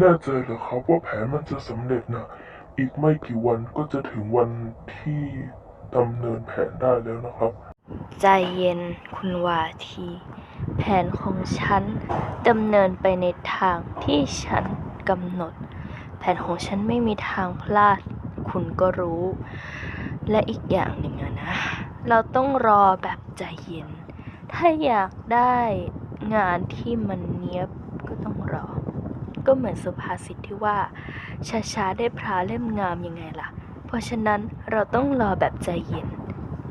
แน่ใจเหรอครับว่าแผนมันจะสำเร็จนะอีกไม่กี่วันก็จะถึงวันที่ดำเนินแผนได้แล้วนะครับ ใจเย็นคุณวาที แผนของฉันดำเนินไปในทางที่ฉันกำหนด แผนของฉันไม่มีทางพลาด คุณก็รู้ และอีกอย่างหนึ่งนะ เราต้องรอแบบใจเย็น ถ้าอยากได้งานที่มันเนี้ยบก็ต้องรอ ก็เหมือนสุภาษิตที่ว่า ช้าๆได้พระเล่มงามยังไงล่ะ เพราะฉะนั้นเราต้องรอแบบใจเย็น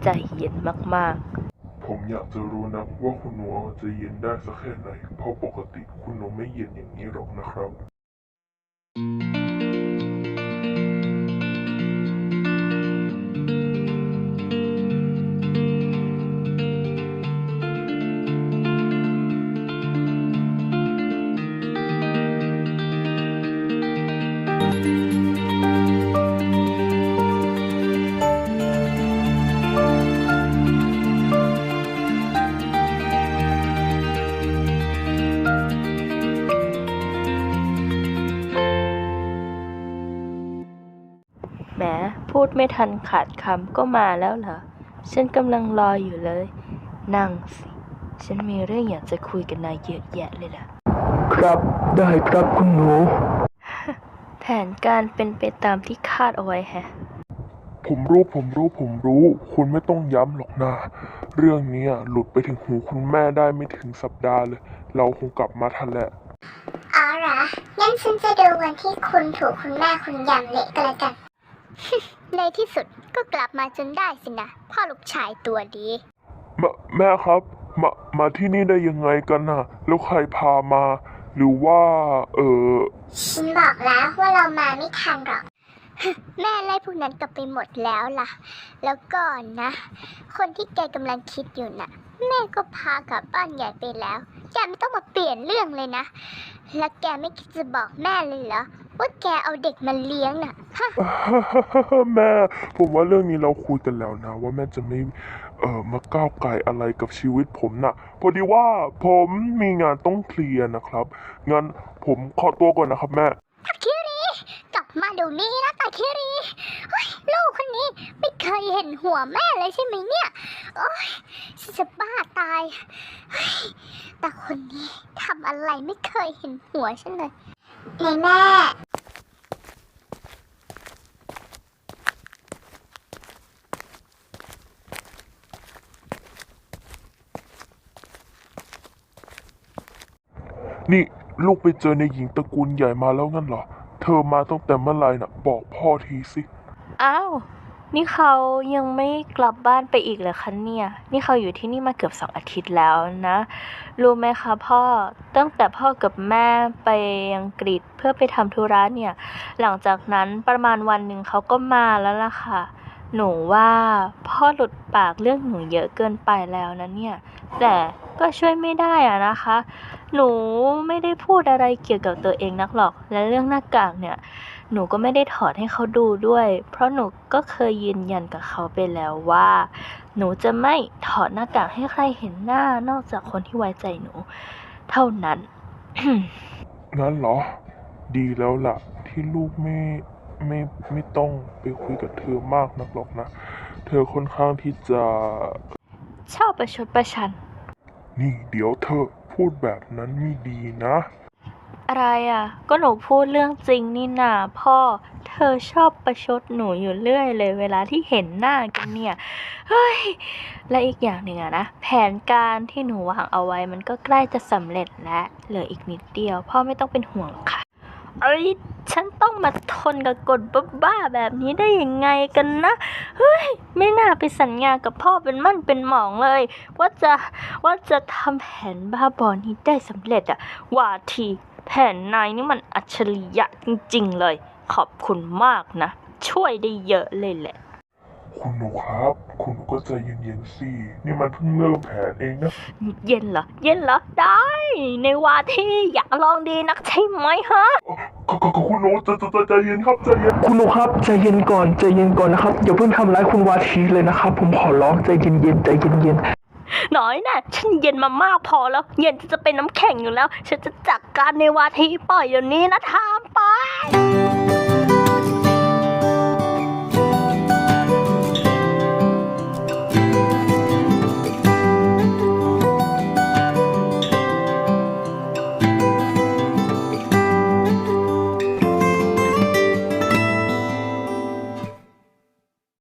ใจเย็นมากๆ ผมอยากจะรู้นะว่าคุณหนูจะเย็นได้สักแค่ไหน เพราะปกติคุณหนูไม่เย็นอย่างนี้หรอกนะครับ แหมพูดไม่ทันขาดคำก็มาแล้วเหรอ ฉันกำลังรออยู่เลย นั่งสิ ฉันมีเรื่องอยากจะคุยกับนายเยอะแยะเลยล่ะ ครับได้ครับคุณหนู แผนการเป็นไปตามที่คาดเอาไว้แฮะ ผมรู้ผมรู้ผมรู้ คุณไม่ต้องย้ำหรอกนะ เรื่องเนี้ยหลุดไปถึงหูคุณแม่ได้ไม่ถึงสัปดาห์เลย เราคงกลับมาทันแหละอ๋อเหรองั้นฉันจะดูวันที่คุณถูกคุณแม่คุณยำเละก็แล้วกัน ในที่สุดก็กลับมาจนได้สินะพ่อลูกชายตัวดี แม่แม่ครับ มามาที่นี่ได้ยังไงกันน่ะ แล้วใครพามา หรือว่า เออฉันบอกแล้วว่าเรามาไม่ทันหรอก แม่ไล่พวกนั้นกลับไปหมดแล้วล่ะ แล้วก่อนนะ คนที่แกกำลังคิดอยู่น่ะ แม่ก็พากลับบ้านใหญ่ไปแล้ว แกไม่ต้องมาเปลี่ยนเรื่องเลยนะ แล้วแกไม่คิดจะบอกแม่เลยเหรอ ว่าแกเอาเด็กมาเลี้ยงน่ะฮะแม่ ผมว่าเรื่องนี้เราคุยกันแล้วนะ ว่าแม่จะไม่เอ่อมาก้าวไก่อะไรกับชีวิตผมนะพอดีว่าผมมีงานต้องเคลียร์นะครับ งั้นผมขอตัวก่อนนะครับแม่ตาคิรีกลับมาเดี๋ยวนี้นะตาคิรีเฮ้ยลูกคนนี้ไม่เคยเห็นหัวแม่เลยใช่ไหมเนี่ย โอ๊ยฉันจะบ้าตายเฮ้ยแต่คนนี้ทำอะไรไม่เคยเห็นหัวฉันเลยในแม่ นี่ลูกไปเจอในหญิงตระกูลใหญ่มาแล้วงั้นเหรอ เธอมาตั้งแต่เมื่อไหร่น่ะ บอกพ่อทีสิ อ้าว นี่เขายังไม่กลับบ้านไปอีกเหรอคะเนี่ย นี่เขาอยู่ที่นี่มาเกือบสองอาทิตย์แล้วนะ รู้ไหมคะพ่อ ตั้งแต่พ่อกับแม่ไปอังกฤษเพื่อไปทำธุระเนี่ย หลังจากนั้นประมาณวันหนึ่งเขาก็มาแล้วล่ะค่ะ หนูว่าพ่อหลุดปากเรื่องหนูเยอะเกินไปแล้วนะเนี่ย แต่ก็ช่วยไม่ได้อะนะคะ หนูไม่ได้พูดอะไรเกี่ยวกับตัวเองนักหรอก และเรื่องหน้ากากเนี่ย หนูก็ไม่ได้ถอดให้เขาดูด้วย เพราะหนูก็เคยยืนยันกับเขาไปแล้วว่า หนูจะไม่ถอดหน้ากากให้ใครเห็นหน้านอกจากคนที่ไว้ใจหนู เท่านั้น งั้นเหรอ ดีแล้วล่ะ ที่ลูกไม่ ไม่ไม่ต้องไปคุยกับเธอมากนักหรอกนะ เธอค่อนข้างที่จะชอบประชดประชัน นี่เดี๋ยวเธอพูดแบบนั้นไม่ดีนะ อะไรอะ ก็หนูพูดเรื่องจริงนี่นาพ่อ เธอชอบประชดหนูอยู่เรื่อยเลย เวลาที่เห็นหน้ากันเนี่ย เฮ้ย และอีกอย่างหนึ่งอะนะ แผนการที่หนูวางเอาไว้มันก็ใกล้จะสำเร็จแล้ว เหลืออีกนิดเดียว พ่อไม่ต้องเป็นห่วงหรอกค่ะ เอ้ยฉันต้องมาทนกับกฎบ้าๆแบบนี้ได้ยังไงกันนะ เฮ้ย ไม่น่าไปสัญญากับพ่อเป็นมั่นเป็นหมองเลย ว่าจะว่าจะทำแผนบ้าบอนี้ได้สำเร็จอะว่าทีแผนนายนี่มันอัจฉริยะจริงๆเลย ขอบคุณมากนะ ช่วยได้เยอะเลยแหละ คุณหนูครับ คุณหนูก็ใจเย็นๆสิ นี่มันเพิ่งเริ่มแผนเองนะ เย็นเหรอ เย็นเหรอ ได้ ในว่าที่อยากลองดีนักใช่ไหมฮะ ก็ก็ก็คุณหนูใจะจะใจเย็นครับใจเย็น คุณหนูครับใจเย็นก่อนใจเย็นก่อนนะครับอย่าเพิ่งทำร้ายคุณวาทีเลยนะครับ ผมขอร้องใจเย็นๆใจเย็นน้อยน่ะฉันเย็นมามากพอแล้ว เย็นจะเป็นน้ำแข็งอยู่แล้ว ฉันจะจัดการในวาทีปล่อยเดี๋ยวนี้นะทามไป